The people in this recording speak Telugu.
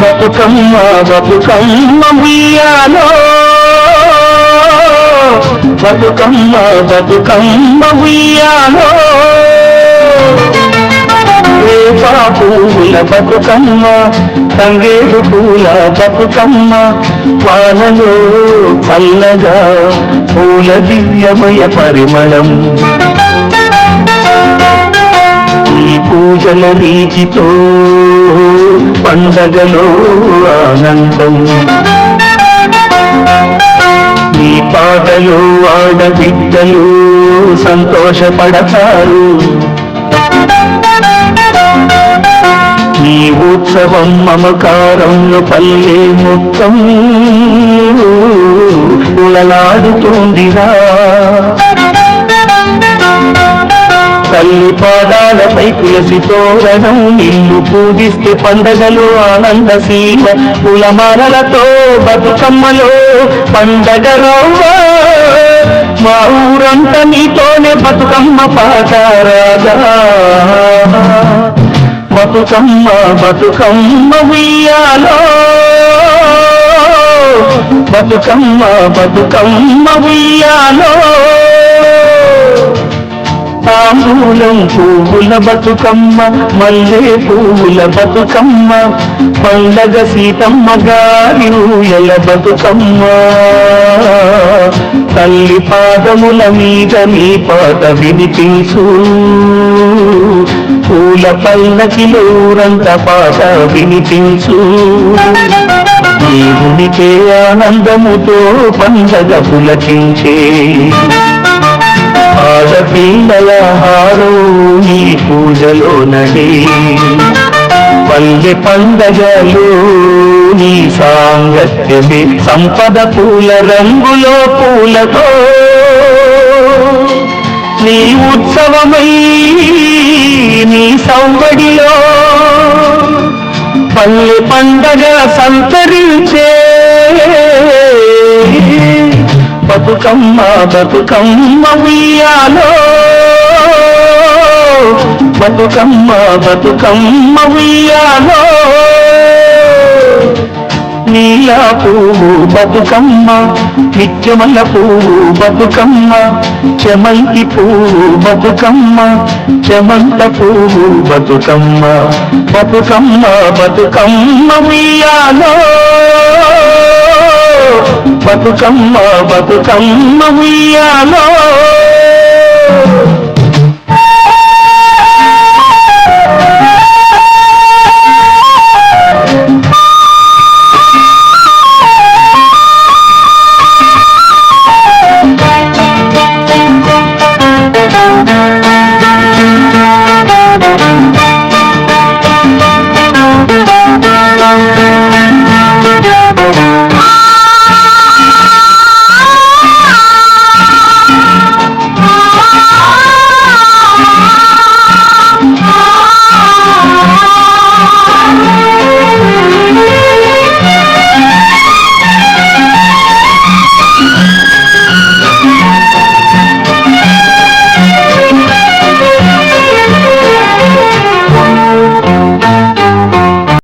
బతుకమ్మ బతుకమ్మ ఉయ్యాలో. బతుకమ్మ బతుకమ్మ ఉయ్యాలో. రేపా పూల బతుకమ్మ తంగేడు పూల బతుకమ్మ పాలలో పల్లగా పూల దివ్యమయ పరిమళం. పూజల రీతితో పండగలో ఆనందం. నీ పాటలు ఆడబిడ్డలు సంతోషపడతారు. నీ ఉత్సవం మమకారంలో పల్లె మొత్తం ఉలలాడుతుందిరా. పాదాలపై తులసి తోరణం నిన్ను పూజిస్తే పండగలు ఆనంద సీమ పులమాలతో బతుకమ్మలో పండగ రవ్వ. మా ఊరంతా నీతోనే బతుకమ్మ పాట రాగా బతుకమ్మ బతుకమ్మ ఉయ్యాలో. బతుకమ్మ బతుకమ్మ ఉయ్యాలో. మూలం పువ్వుల బతుకమ్మ మల్లె పువ్వుల బతుకమ్మ పండగ సీతమ్మ గారి ఊయల బతుకమ్మ. తల్లి పాదముల మీద నీ పాద వినిపించు. పూల పల్లకిలో ఊరంత పాట వినిపించు. దేవునికే ఆనందముతో పండగ పులకించే ఆడపిల్లల ఈ పూజలో నడి. పల్లె పండగలు నీ సాంగత్యమే. సంపద పూల రంగులో పూలతో నీ ఉత్సవమై నీ సౌబడిలో పల్లె పండగ సంతరించే. బతుకమ్మ బతుకమ్మ ఉయ్యాలో బతుకమ్మ బతుకమ్మ ఉయ్యాలో. నీలా పువ్వు బతుకమ్మ నిత్యమల్ల పువ్వు బతుకమ్మ చెమంతి పువ్వు బతుకమ్మ చెమంత పువ్వు బతుకమ్మ బతుకమ్మ బతుకమ్మ ఉయ్యాలో. బతుకమ్మ బతుకమ్మ ఉయ్యాలో. Thank you.